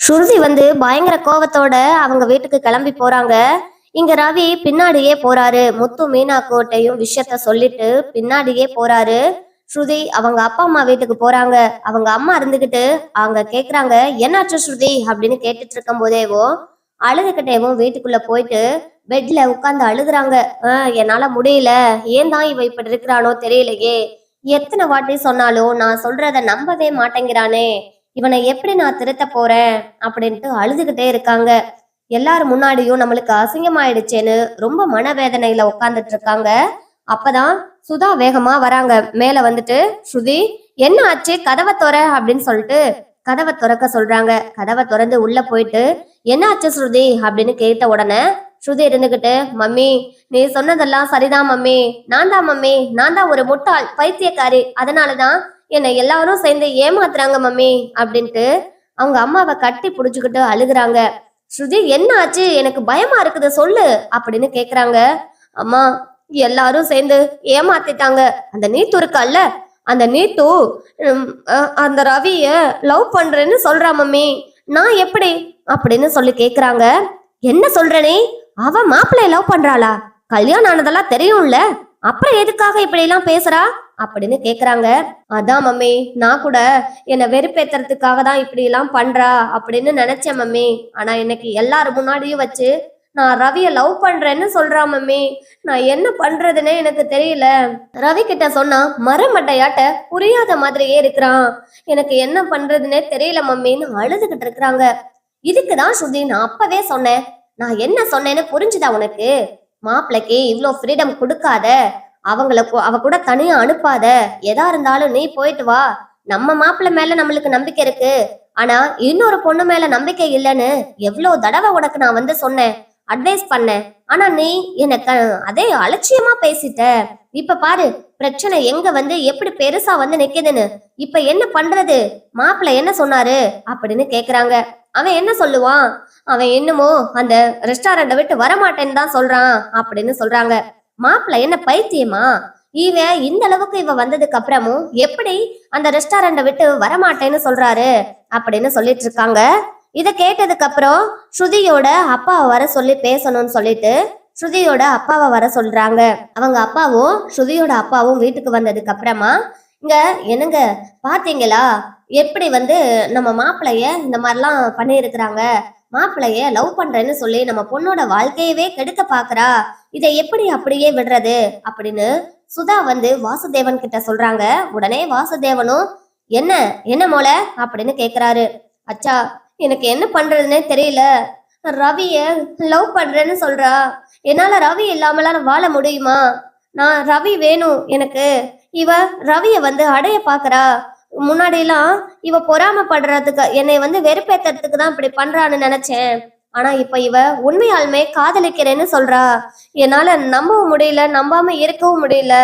ஸ்ருதி வந்து பயங்கர கோவத்தோட அவங்க வீட்டுக்கு கிளம்பி போறாங்க. இங்க ரவி பின்னாடியே போறாரு. முத்து மீனா கோட்டையும் விஷயத்த சொல்லிட்டு பின்னாடியே போறாரு. ஸ்ருதி அவங்க அப்பா அம்மா வீட்டுக்கு போறாங்க. அவங்க அம்மா இருந்துகிட்டு அவங்க கேக்குறாங்க என்னாச்சு ஸ்ருதி? அப்படின்னு கேட்டுட்டு இருக்கும் போதேவோ அழுதுகிட்டேவும் வீட்டுக்குள்ள போயிட்டு பெட்ல உட்காந்து அழுகுறாங்க. "ஆஹ், என்னால முடியல. ஏன் தான் இவ இப்படி இருக்கிறானோ தெரியலையே. எத்தனை வாட்டி சொன்னாலும் நான் சொல்றத நம்பவே மாட்டேங்கிறானே. இவனை எப்படி நான் திருத்த போறேன் அப்படின்ட்டு அழுதுகிட்டே இருக்காங்க. எல்லாரும் முன்னாடியும் நம்மளுக்கு அசிங்கமாயிடுச்சேன்னு ரொம்ப மனவேதனையில உட்காந்துட்டு இருக்காங்க. அப்பதான் சுதா வேகமா வராங்க. மேல வந்துட்டு ஸ்ருதி என்ன ஆச்சு? கதவை துற அப்படின்னு சொல்லிட்டு கதவை திறக்க சொல்றாங்க. கதவை திறந்து உள்ள போயிட்டு என்ன ஆச்சு ஸ்ருதி? அப்படின்னு கேட்ட உடனே ஸ்ருதி இருந்துகிட்டு மம்மி நீ சொன்னதெல்லாம் சரிதான் மம்மி. நான் தான் மம்மி. நான் தான் ஒரு முட்டாள் பைத்தியக்காரி. அதனாலதான் என்னை எல்லாரும் சேர்ந்து ஏமாத்துறாங்க மம்மி அப்படின்ட்டு அவங்க அம்மாவை கட்டி புடிச்சுக்கிட்டு அழுகுறாங்க. ஸ்ருதி என்ன ஆச்சு? எனக்கு பயமா இருக்குது சொல்லு அப்படின்னு கேக்குறாங்க. அம்மா எல்லாரும் சேர்ந்து ஏமாத்திட்டாங்க. அந்த நீத்து இருக்கல்ல அந்த நீத்து அந்த ரவிய லவ் பண்றேன்னு சொல்றா மம்மி. நான் எப்படி? அப்படின்னு சொல்லி கேக்குறாங்க. என்ன சொல்றனே அவ மாப்பிள்ளைய லவ் பண்றாளா? கல்யாணம் ஆனதெல்லாம் தெரியும்ல. அப்புறம் எதுக்காக இப்படி எல்லாம் பேசுறா? அப்படின்னு கேக்குறாங்க. அதான் மம்மி நான் கூட என்னை வெறுப்பேத்துறதுக்காக தான் இப்படி எல்லாம் பண்றா அப்படின்னு நினைச்சேன் மம்மி. ஆனா இன்னைக்கு எல்லாரும் முன்னாடியும் வச்சு நான் ரவிய லவ் பண்றேன்னு சொல்றா மம்மி. நான் என்ன பண்றதுன்னே எனக்கு தெரியல. ரவி கிட்ட சொன்னா மரமட்டையாட்ட புரியாத மாதிரியே இருக்கிறான். எனக்கு என்ன பண்றதுன்னே தெரியல மம்மின்னு அழுதுகிட்டு இருக்கிறாங்க. இதுக்குதான் ஸ்ருதி நான் அப்பவே சொன்னேன். நான் என்ன சொன்னேன்னு புரிஞ்சுதா உனக்கு? மாப்பிள்ளைக்கு இவ்வளோ ஃப்ரீடம் கொடுக்காத. அவங்கள அவ கூட தனியா அனுப்பாத. எதா இருந்தாலும் நீ போயிட்டு வா. நம்ம மாப்பிள்ள மேல நம்மளுக்கு நம்பிக்கை இருக்கு. ஆனா இன்னொரு பொண்ணு மேல நம்பிக்கை இல்லைன்னு எவ்வளவு தடவை உனக்கு நான் வந்து சொன்னேன் அட்வைஸ் பண்ணேன். ஆனா நீ எனக்கு அதே அலட்சியமா பேசிட்ட. இப்ப பாரு பிரச்சனை எங்க வந்து எப்படி பெருசா வந்து நிக்குதுன்னு. இப்ப என்ன பண்றது? மாப்பிள்ள என்ன சொன்னாரு? அப்படின்னு கேக்குறாங்க. அவன் என்ன சொல்லுவான்? அவன் என்னமோ அந்த ரெஸ்டாரண்ட விட்டு வரமாட்டேன்னு தான் சொல்றான் அப்படின்னு சொல்றாங்க. மாப்பிள்ள என்ன பைத்தியமா? இவ இந்த அளவுக்கு இவ வந்ததுக்கு அப்புறமும் எப்படி அந்த ரெஸ்டாரண்ட விட்டு வரமாட்டேன்னு சொல்றாரு அப்படின்னு சொல்லிட்டு இருக்காங்க. இத கேட்டதுக்கு அப்புறம் ஸ்ருதியோட அப்பாவை வர சொல்லி பேசணும்னு சொல்லிட்டு ஸ்ருதியோட அப்பாவை வர சொல்றாங்க. அவங்க அப்பாவும் ஸ்ருதியோட அப்பாவும் வீட்டுக்கு வந்ததுக்கு அப்புறமா இங்க என்னங்க பாத்தீங்களா? எப்படி வந்து நம்ம மாப்பிளைய இந்த மாதிரிலாம் பண்ணியிருக்கிறாங்க? மாப்பிளைய லவ் பண்றேன்னு சொல்லி நம்ம பொண்ணோட வாழ்க்கையவே கெடுக்க பாக்குறா? இதை எப்படி அப்படியே விடுறது அப்படின்னு சுதா வந்து வாசுதேவன் கிட்ட சொல்றாங்க. உடனே வாசுதேவனும் என்ன என்ன மோள? அப்படின்னு கேக்குறாரு. அச்சா எனக்கு என்ன பண்றதுன்னே தெரியல. ரவிய லவ் பண்றேன்னு சொல்றா. என்னால ரவி இல்லாமலாம் வாழ முடியுமா? நான் ரவி வேணும் எனக்கு. இவ ரவிய வந்து அடைய பாக்குறா. முன்னாடிலாம் இவ பொறாமப்படுறதுக்கு என்னை வந்து வெறுப்பேத்துறதுக்கு தான் இப்படி பண்றான்னு நினைச்சேன். ஆனா இப்ப இவ உண்மையாலுமே காதலிக்கிறேன்னு சொல்றா. என்னால நம்பவும் முடியல நம்பாம இருக்கவும் முடியல.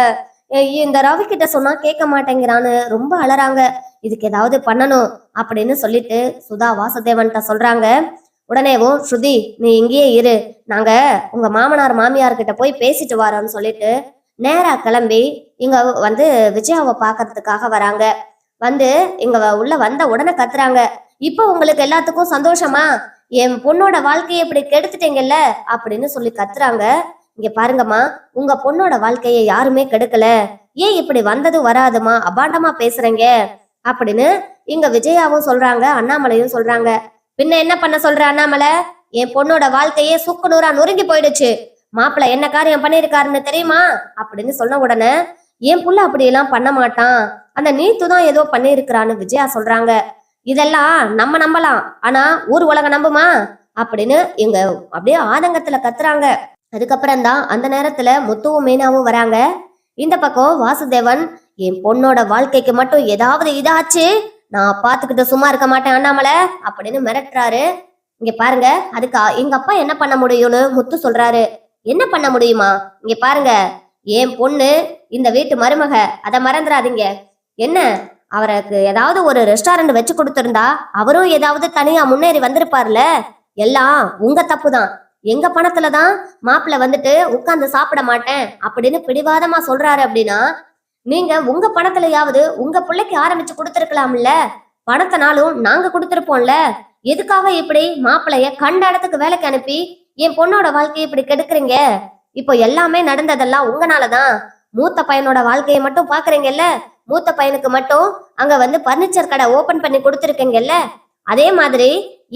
இந்த ரவி கிட்ட சொன்னா கேட்க மாட்டேங்கிறான்னு ரொம்ப அலறாங்க. இதுக்கு ஏதாவது பண்ணணும் அப்படின்னு சொல்லிட்டு சுதா வாசுதேவன்கிட்ட சொல்றாங்க. உடனேவும் ஸ்ருதி நீ இங்கேயே இரு. நாங்க உங்க மாமனார் மாமியார் கிட்ட போய் பேசிட்டு வரோம்னு சொல்லிட்டு நேரா கிளம்பி இங்க வந்து விஜயாவை பார்க்கறதுக்காக வராங்க. வந்து இங்க உள்ள வந்த உடனே கத்துறாங்க. இப்போ உங்களுக்கு எல்லாத்துக்கும் சந்தோஷமா? என் பொண்ணோட வாழ்க்கையை இப்படி கெடுத்துட்டீங்கல்ல அப்படின்னு சொல்லி கத்துறாங்க. இங்க பாருங்கம்மா உங்க பொண்ணோட வாழ்க்கையை யாருமே கெடுக்கல. ஏன் இப்படி வந்தது வராதுமா? அபாண்டமா பேசுறீங்க. அப்படின்னு இங்க விஜயாவும் சொல்றாங்க அண்ணாமலையும் சொல்றாங்க. பின்ன என்ன பண்ண சொல்ற அண்ணாமலை? என் பொண்ணோட வாழ்க்கையே சுக்கு நூறா நொறுங்கி போயிடுச்சு. மாப்பிள்ளை என்ன காரியம் பண்ணிருக்காருன்னு தெரியுமா? அப்படின்னு சொன்ன உடனே என் புள்ள அப்படி எல்லாம் பண்ண மாட்டான். அந்த நீத்து தான் ஏதோ பண்ணிருக்கிறான்னு விஜயா சொல்றாங்க. இதெல்லாம் நம்ம நம்பலாம். ஆனா ஊர் உலகம் நம்புமா? அப்படின்னு இங்க அப்படியே ஆதங்கத்துல கத்துறாங்க. அதுக்கப்புறம் தான் அந்த நேரத்துல முத்துவும் மீனாவும் வராங்க. இந்த பக்கம் வாசுதேவன் என் பொண்ணோட வாழ்க்கைக்கு மட்டும் ஏதாவது இதாச்சு? நான் பாத்துக்கிட்டு சும்மா இருக்க மாட்டேன் அண்ணாமலை அப்படின்னு மிரட்டுறாரு. இங்க பாருங்க அதுக்கு எங்க அப்பா என்ன பண்ண முடியும்னு முத்து சொல்றாரு. என்ன பண்ண முடியுமா? இங்க பாருங்க என் பொண்ணு இந்த வீட்டு மருமக அதை மறந்துடாதீங்க என்ன? அவருக்கு ஏதாவது ஒரு ரெஸ்டாரண்ட் வச்சு கொடுத்திருந்தா அவரும் ஏதாவது தனியா முன்னேறி வந்திருப்பார்ல? எல்லாம் உங்க தப்பு தான் எங்க பணத்துல தான் மாப்பிள்ள வந்துட்டு உட்கார்ந்து சாப்பிட மாட்டேன் அப்படின்னு பிடிவாதமா சொல்றாரு அப்படின்னா நீங்க உங்க பணத்துலயாவது உங்க பிள்ளைக்கு ஆரம்பிச்சு கொடுத்துருக்கலாம்ல? பணத்தினாலும் நாங்க கொடுத்துருப்போம்ல? எதுக்காக இப்படி மாப்பிள்ளைய கண்ட இடத்துக்கு வேலைக்கு அனுப்பி என் பொண்ணோட வாழ்க்கையை இப்படி கெடுக்குறீங்க? இப்போ எல்லாமே நடந்ததெல்லாம் உங்களாலதான் மூத்த பையனோட வாழ்க்கையை மட்டும் பாக்குறீங்கல்ல மூத்த பையனுக்கு மட்டும் அங்க வந்து பர்னிச்சர் கடை ஓபன் பண்ணி கொடுத்துருக்கீங்கல்ல? அதே மாதிரி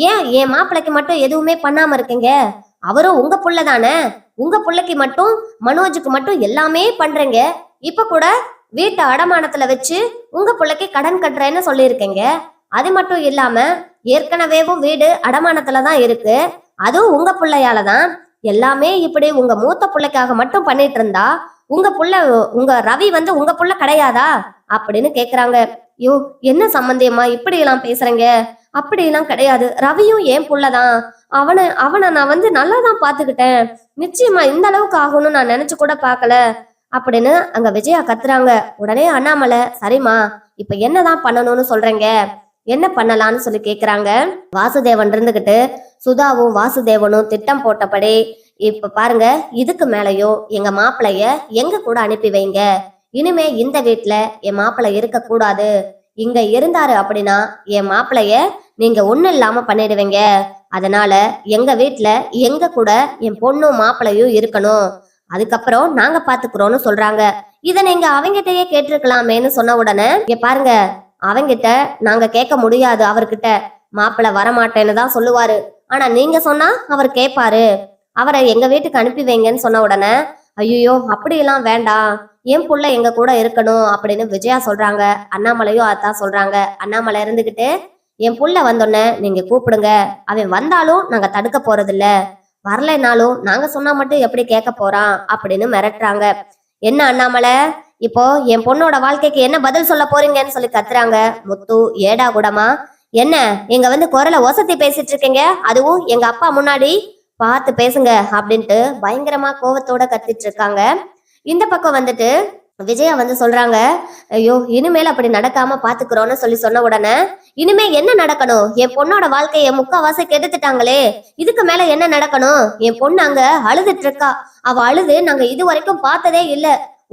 ஏன் என் மாப்பிள்ளைக்கு மட்டும் எதுவுமே பண்ணாம இருக்கீங்க? அவரும் உங்க புள்ள தானே? உங்க பிள்ளைக்கு மட்டும் மனோஜுக்கு மட்டும் எல்லாமே பண்றீங்க. இப்ப கூட வீட்டை அடமானத்துல வச்சு உங்க பிள்ளைக்கு கடன் கட்டுறேன்னு சொல்லியிருக்கீங்க. அது மட்டும் இல்லாம ஏற்கனவேவும் வீடு அடமானத்துல தான் இருக்கு. அதுவும் உங்க பிள்ளையால தான். எல்லாமே இப்படி உங்க மூத்த பிள்ளைக்காக மட்டும் பண்ணிட்டு இருந்தா உங்க புள்ள உங்க ரவி வந்து உங்க புள்ள கிடையாதா? அப்படின்னு கேக்குறாங்க. ஐயோ என்ன சம்பந்தியம்மா இப்படி எல்லாம் பேசுறீங்க? அப்படி எல்லாம் கிடையாது. ரவியும் ஏன் புள்ளதான். அவனை அவனை நான் வந்து நல்லா தான் பாத்துக்கிட்டேன் நிச்சயமா இந்த அளவுக்கு ஆகும்னு நான் நினைச்சு கூட பாக்கல அப்படின்னு அங்க விஜயா கத்துறாங்க. உடனே அண்ணாமலை சரிம்மா இப்ப என்னதான் பண்ணணும்னு சொல்றீங்க? என்ன பண்ணலாம்னு சொல்லி கேக்குறாங்க. வாசுதேவன் இருந்துகிட்டு சுதாவும் வாசுதேவனும் திட்டம் போட்டபடி இப்ப பாருங்க இதுக்கு மேலயும் எங்க மாப்பிளைய எங்க கூட அனுப்பி வைங்க. இனிமே இந்த வீட்டுல என் மாப்பிள்ளை இருக்க கூடாது இங்க இருந்தாரு அப்படின்னா என் மாப்பிளைய நீங்க ஒண்ணு இல்லாம பண்ணிடுவீங்க. அதனால எங்க வீட்டுல எங்க கூட என் பொண்ணும் மாப்பிளையும் இருக்கணும். அதுக்கப்புறம் நாங்க பாத்துக்கிறோம்னு சொல்றாங்க. இத நீங்க அவங்கிட்டயே கேட்டிருக்கலாமேன்னு சொன்ன உடனே இங்க பாருங்க அவங்கிட்ட நாங்க கேட்க முடியாது அவர்கிட்ட. மாப்பிள்ள வரமாட்டேன்னு தான் சொல்லுவாரு. ஆனா நீங்க சொன்னா அவர் கேட்பாரு. அவரை எங்க வீட்டுக்கு அனுப்பி வைங்கன்னு சொன்ன உடனே ஐயோ அப்படியெல்லாம் வேண்டாம் என் புள்ள எங்க கூட இருக்கணும் அப்படின்னு விஜயா சொல்றாங்க. அண்ணாமலையும் அதான் சொல்றாங்க. அண்ணாமலை இருந்துகிட்டு என் புள்ள வந்தோடனே நீங்க கூப்பிடுங்க. அவன் வந்தாலும் நாங்க தடுக்க போறது இல்ல வரலைனாலும் நாங்க சொன்னா மட்டும் எப்படி கேட்க போறான் அப்படின்னு மிரட்டுறாங்க. என்ன அண்ணாமலை? இப்போ என் பொண்ணோட வாழ்க்கைக்கு என்ன பதில் சொல்ல போறீங்கன்னு சொல்லி கத்துறாங்க. முத்து ஏடா கூடமா. என்ன எங்க வந்து குரலை ஒசத்தி பேசிட்டு இருக்கீங்க? அதுவும் எங்க அப்பா முன்னாடி பார்த்து பேசுங்க அப்படின்ட்டு பயங்கரமா கோவத்தோட கத்திட்டு இருக்காங்க. இந்த பக்கம் வந்துட்டு விஜயா வந்து சொல்றாங்க ஐயோ இனிமேல் அப்படி நடக்காம பாத்துக்கிறோம்னு சொல்லி சொன்ன உடனே இனிமே என்ன நடக்கணும்? என் பொண்ணோட வாழ்க்கைய முக்காவாசி கெடுத்துட்டாங்களே இதுக்கு மேல என்ன நடக்கணும்? என் பொண்ணு அங்க அழுதுட்டு இருக்கா. அவ அழுது நாங்க இது வரைக்கும் பார்த்ததே இல்ல.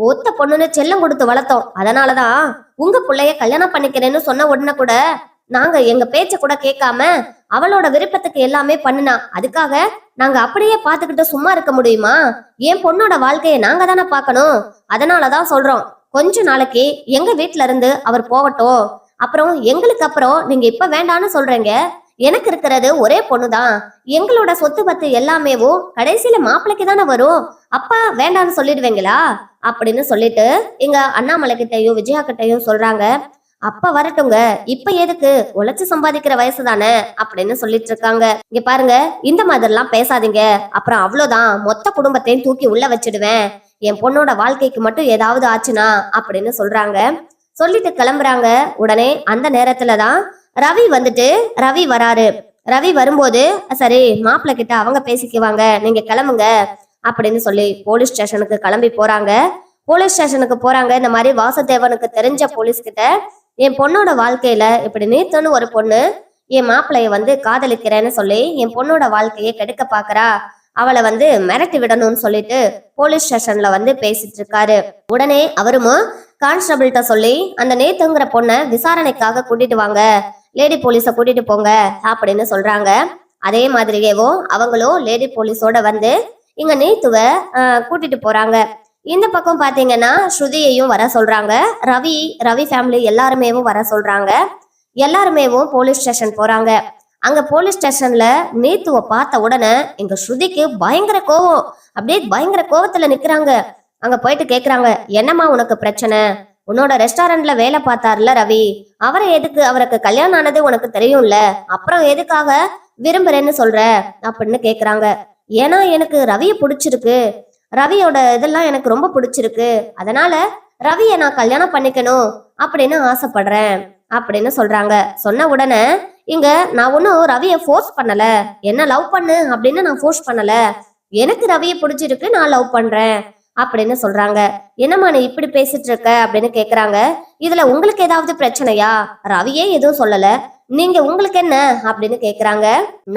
ஒத்த பொண்ணுன்னு செல்லம் கொடுத்து வளர்த்தோம். அதனாலதான் உங்க பிள்ளைய கல்யாணம் பண்ணிக்கிறேன்னு சொன்ன உடனே கூட நாங்க எங்க பேச்ச கூட கேட்காம அவளோட விருப்பத்துக்கு எல்லாமே பண்ணுனா அதுக்காக நாங்க அப்படியே பாத்துக்கிட்டு சும்மா இருக்க முடியுமா? என் பொண்ணோட வாழ்க்கைய நாங்க தானே பார்க்கணும். அதனாலதான் சொல்றோம். கொஞ்ச நாளைக்கு எங்க வீட்ல இருந்து அவர் போகட்டும். அப்புறம் எங்களுக்கு அப்புறம் நீங்க இப்ப வேண்டான்னு சொல்றீங்க. எனக்கு இருக்கிறது ஒரே பொண்ணுதான். எங்களோட சொத்து பத்து எல்லாமேவும் கடைசியில மாப்பிள்ளைக்கு தானே வரும். அப்பா வேண்டான்னு சொல்லிடுவீங்களா? அப்படின்னு சொல்லிட்டு எங்க அண்ணாமலை கிட்டயும் விஜயா கிட்டயும் சொல்றாங்க. அப்ப வரட்டுங்க. இப்ப எதுக்கு? உழைச்சு சம்பாதிக்கிற வயசு தானே அப்படின்னு சொல்லிட்டு இருக்காங்க இங்க பாருங்க இந்த மாதிரிலாம் பேசாதீங்க. அப்புறம் அவ்வளவுதான் மொத்த குடும்பத்தையும் தூக்கி உள்ள வச்சிடுவேன். என் பொண்ணோட வாழ்க்கைக்கு மட்டும் ஏதாவது ஆச்சுனா அப்படின்னு சொல்றாங்க. சொல்லிட்டு கிளம்புறாங்க. உடனே அந்த நேரத்துலதான் ரவி வந்துட்டு ரவி வராரு. ரவி வரும்போது சரி மாப்பிள்ளை கிட்ட அவங்க பேசிக்குவாங்க. நீங்க கிளம்புங்க அப்படின்னு சொல்லி போலீஸ் ஸ்டேஷனுக்கு கிளம்பி போறாங்க. போலீஸ் ஸ்டேஷனுக்கு போறாங்க. இந்த மாதிரி வாசுதேவனுக்கு தெரிஞ்ச போலீஸ் கிட்ட என் பொண்ணோட வாழ்க்கையில இப்படி நேத்துன்னு ஒரு பொண்ணு என் மாப்பிள்ளைய வந்து காதலிக்கிறேன்னு சொல்லி என் பொண்ணோட வாழ்க்கையை கெடுக்க பாக்குறா. அவளை வந்து மிரட்டி விடணும்னு சொல்லிட்டு போலீஸ் ஸ்டேஷன்ல வந்து பேசிட்டு இருக்காரு. உடனே அவருமும் கான்ஸ்டபிள்கிட்ட சொல்லி அந்த நேத்துங்கிற பொண்ணை விசாரணைக்காக கூட்டிட்டு வாங்க. லேடி போலீஸ கூட்டிட்டு போங்க அப்படின்னு சொல்றாங்க. அதே மாதிரியேவோ அவங்களும் லேடி போலீஸோட வந்து இங்க நேத்துவ கூட்டிட்டு போறாங்க. இந்த பக்கம் பாத்தீங்கன்னா ஸ்ருதியையும் வர சொல்றாங்க. ரவி ரவி ஃபேமிலி எல்லாருமேவும் வர சொல்றாங்க. எல்லாருமேவும் போலீஸ் ஸ்டேஷன் போறாங்க. அங்க போலீஸ் ஸ்டேஷன்ல நேத்துவ பார்த்த உடனே எங்க ஸ்ருதிக்கு பயங்கர கோவம். அப்படியே பயங்கர கோவத்துல நிக்கிறாங்க. அங்க போயிட்டு கேக்குறாங்க என்னம்மா உனக்கு பிரச்சனை? உன்னோட ரெஸ்டாரண்ட்ல வேலை பார்த்தாருல ரவி. அவரை எதுக்கு? அவருக்கு கல்யாணம் ஆனது உனக்கு தெரியும்ல. அப்புறம் எதுக்காக விரும்புறேன்னு சொல்ற? அப்படின்னு கேக்குறாங்க. ஏன்னா எனக்கு ரவிய பிடிச்சிருக்கு. ரவியோட இதெல்லாம் எனக்கு ரொம்ப பிடிச்சிருக்கு. அதனால ரவியை நான் கல்யாணம் பண்ணிக்கணும் அப்படின்னு ஆசைப்படுறேன் அப்படின்னு சொல்றாங்க. சொன்ன உடனே இங்க நான் ஒன்னும் ரவிய ஃபோர்ஸ் பண்ணல. என்ன லவ் பண்ணு அப்படின்னு நான் ஃபோர்ஸ் பண்ணல. எனக்கு ரவிய பிடிச்சிருக்கு நான் லவ் பண்றேன் அப்படின்னு சொல்றாங்க. என்னம்மா நீ இப்படி பேசிட்டு இருக்க? அப்படின்னு கேக்குறாங்க. இதுல உங்களுக்கு ஏதாவது பிரச்சனையா? ரவியே எதுவும் சொல்லல. நீங்க உங்களுக்கு என்ன அப்படின்னு கேக்குறாங்க.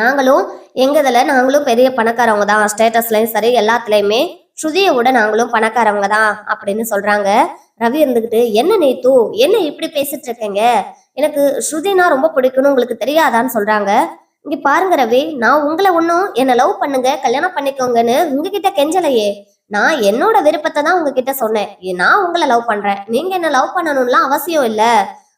நாங்களும் எங்கதுல நாங்களும் பெரிய பணக்காரவங்க தான். ஸ்டேட்டஸ்லயும் சரி எல்லாத்துலயுமே ஸ்ருதியை விட நாங்களும் பணக்காரவங்க தான் அப்படின்னு சொல்றாங்க. ரவி இருந்துகிட்டு என்ன நேத்து? என்ன இப்படி பேசிட்டு இருக்கீங்க? எனக்கு ஸ்ருதினா ரொம்ப பிடிக்கும்னு உங்களுக்கு தெரியாதான்னு சொல்றாங்க. இங்க பாருங்க ரவி நான் உங்களை ஒன்றும் என்ன லவ் பண்ணுங்க கல்யாணம் பண்ணிக்கோங்கன்னு உங்ககிட்ட கெஞ்சலையே. நான் என்னோட விருப்பத்தை தான் உங்ககிட்ட சொன்னேன். நான் உங்களை லவ் பண்றேன். நீங்க என்ன லவ் பண்ணணும்லாம் அவசியம் இல்லை.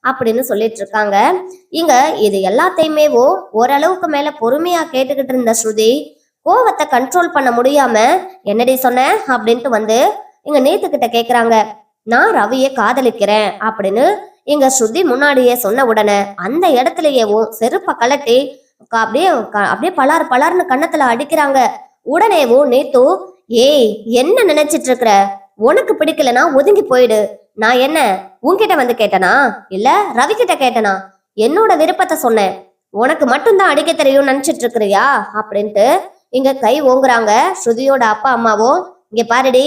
அப்படின்னு சொல்லிட்டு இருக்காங்க இங்க இது எல்லாத்தையுமேவோ ஓரளவுக்கு மேல பொறுமையா கேட்டுக்கிட்டு இருந்த ஸ்ருதி கோவத்தை கண்ட்ரோல் பண்ண முடியாம என்னடி சொன்ன? அப்படின்ட்டு வந்து இங்க நேத்து கிட்ட கேக்குறாங்க. நான் ரவியை காதலிக்கிறேன் அப்படின்னு இங்க ஸ்ருதி முன்னாடியே சொன்ன உடனே அந்த இடத்துலயேவும் செருப்ப கலட்டி அப்படியே க- அப்படியே பலார் பலார்னு கன்னத்துல அடிக்கிறாங்க. உடனேவும் நேத்து ஏய் என்ன நினைச்சிட்டு இருக்கிற? உனக்கு பிடிக்கலனா ஒதுங்கி போயிடு. நான் என்ன உன்கிட்ட வந்து கேட்டனா? இல்ல ரவி கிட்ட கேட்டனா? என்னோட விருப்பத்தை சொன்னேன். உனக்கு மட்டும்தான் அடிக்க தெரியும் நினைச்சிட்டு இருக்கிறியா? அப்படின்ட்டு இங்க கை ஓங்குறாங்க ஸ்ருதியோட அப்பா அம்மாவும். இங்க பாருடி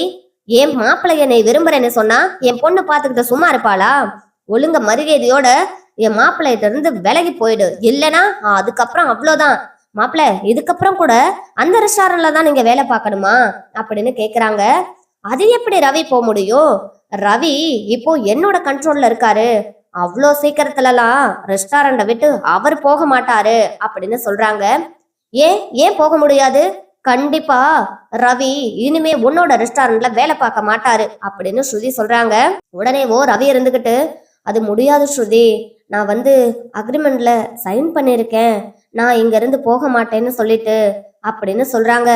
என் மாப்பிள்ளைய நீ விரும்புறேன்னு சொன்னா என் பொண்ணு பாத்துக்கிட்ட சும்மா இருப்பாளா? ஒழுங்க மரியாதையோட என் மாப்பிள்ளையிட்ட இருந்து விலகி போயிடு. இல்லைனா அதுக்கப்புறம் அவ்வளவுதான் மாப்பிள்ளை இதுக்கப்புறம் கூட அந்த ரெஸ்டாரண்ட்ல தான் நீங்க வேலை பார்க்கணுமா? அப்படின்னு கேக்குறாங்க. அது எப்படி ரவி போக முடியும்? ரவி இப்போ என்னோட கண்ட்ரோல்ல இருக்காரு. அவ்வளோ சீக்கிரத்துலலாம் ரெஸ்டாரண்ட விட்டு அவர் போக மாட்டாரு அப்படின்னு சொல்றாங்க. ஏன் ஏன் போக முடியாது? கண்டிப்பா ரவி இனிமே உன்னோட ரெஸ்டாரண்ட்ல வேலை பார்க்க மாட்டாரு அப்படின்னு ஸ்ருதி சொல்றாங்க. உடனே ஓ ரவி இருந்துகிட்டு அது முடியாது ஸ்ருதி. நான் வந்து அக்ரிமெண்ட்ல சைன் பண்ணிருக்கேன் நான் இங்க இருந்து போக மாட்டேன்னு சொல்லிட்டு அப்படின்னு சொல்றாங்க.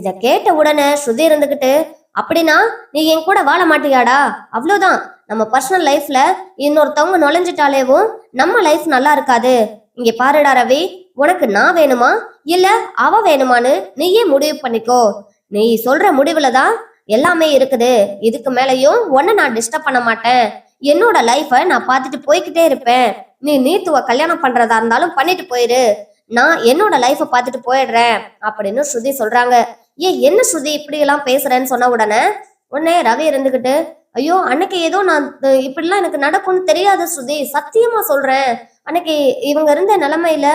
இத கேட்ட உடனே ஸ்ருதி இருந்துகிட்டு அப்படின்னா நீ என் கூட வாழ மாட்டியாடா? அவ்வளவுதான். நம்ம பர்சனல் லைஃப்ல இன்னொருத்தவங்க நுழைஞ்சிட்டாலேவும் நம்ம லைஃப் நல்லா இருக்காது. இங்க பாருடா ரவி உனக்கு நான் வேணுமா? இல்ல அவ வேணுமான்னு நீயே முடிவு பண்ணிக்கோ. நீ சொல்ற முடிவுல தான் எல்லாமே இருக்குது. இதுக்கு மேலையும் உன்னை நான் டிஸ்டர்ப் பண்ண மாட்டேன். என்னோட லைஃப நான் பார்த்துட்டு போய்கிட்டே இருப்பேன். நீ நீத்துவ கல்யாணம் பண்றதா இருந்தாலும் பண்ணிட்டு போயிரு. நான் என்னோட லைஃப பார்த்துட்டு போயிடுறேன் அப்படின்னு ஸ்ருதி சொல்றாங்க. ஏன் என்ன ஸ்ருதி இப்படி எல்லாம் பேசுறேன்னு சொன்ன உடனே உடனே ரவி இருந்துகிட்டு ஐயோ அன்னைக்கு ஏதோ நான் இப்படிலாம் எனக்கு நடக்கும்னு தெரியாது ஸ்ருதி சத்தியமா சொல்றேன். அன்னைக்கு இவங்க இருந்த நிலைமையில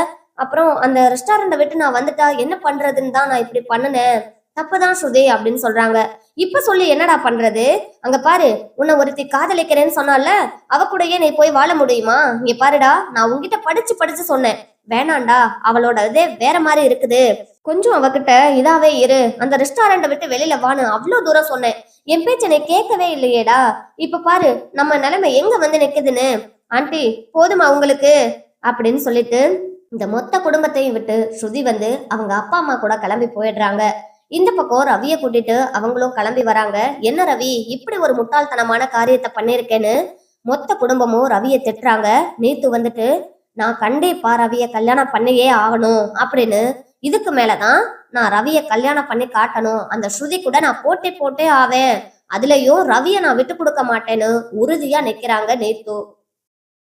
அப்புறம் அந்த ரெஸ்டாரண்ட்டை விட்டு நான் வந்துட்டா என்ன பண்றதுன்னு தான் நான் இப்படி பண்ணினேன். தப்புதான் ஸ்ருதி அப்படின்னு சொல்றாங்க. இப்ப சொல்லி என்னடா பண்றது? அங்க பாரு உன்னை ஒருத்தி காதலிக்கிறேன்னு சொன்னால அவ கூடயே நீ போய் வாழ முடியுமா? இங்க பாருடா நான் உங்ககிட்ட படிச்சு படிச்சு சொன்னேன். வேணாண்டா அவளோட இதே வேற மாதிரி இருக்குது. கொஞ்சம் அவகிட்ட இதாவே இரு. அந்த ரெஸ்டாரண்ட்டை விட்டு வெளியில வான்னு அவ்வளவு தூரம் சொன்னேன். என் பேச்ச நீ கேட்கவே இல்லையேடா. இப்ப பாரு நம்ம நிலைமை எங்க வந்து நிக்குதுன்னு? ஆண்டி போதுமா உங்களுக்கு? அப்படின்னு சொல்லிட்டு இந்த மொத்த குடும்பத்தையும் விட்டு ஸ்ருதி வந்து அவங்க அப்பா அம்மா கூட கிளம்பி போயிடுறாங்க. இந்த பக்கம் ரவிய கூட்டிட்டு அவங்களும் கிளம்பி வராங்க. என்ன ரவி இப்படி ஒரு முட்டாள்தனமான காரியத்தை பண்ணிருக்கேன்னு மொத்த குடும்பமும் ரவிய திட்டுறாங்க. நேத்து வந்துட்டு நான் கண்டிப்பா ரவிய கல்யாணம் பண்ணியே ஆகணும் அப்படின்னு. இதுக்கு மேலதான் நான் ரவிய கல்யாணம் பண்ணி காட்டணும். அந்த ஸ்ருதி கூட நான் போட்டி போட்டே ஆவேன். அதுலயும் ரவிய நான் விட்டு கொடுக்க மாட்டேன்னு உறுதியா நிக்கிறாங்க நேத்து.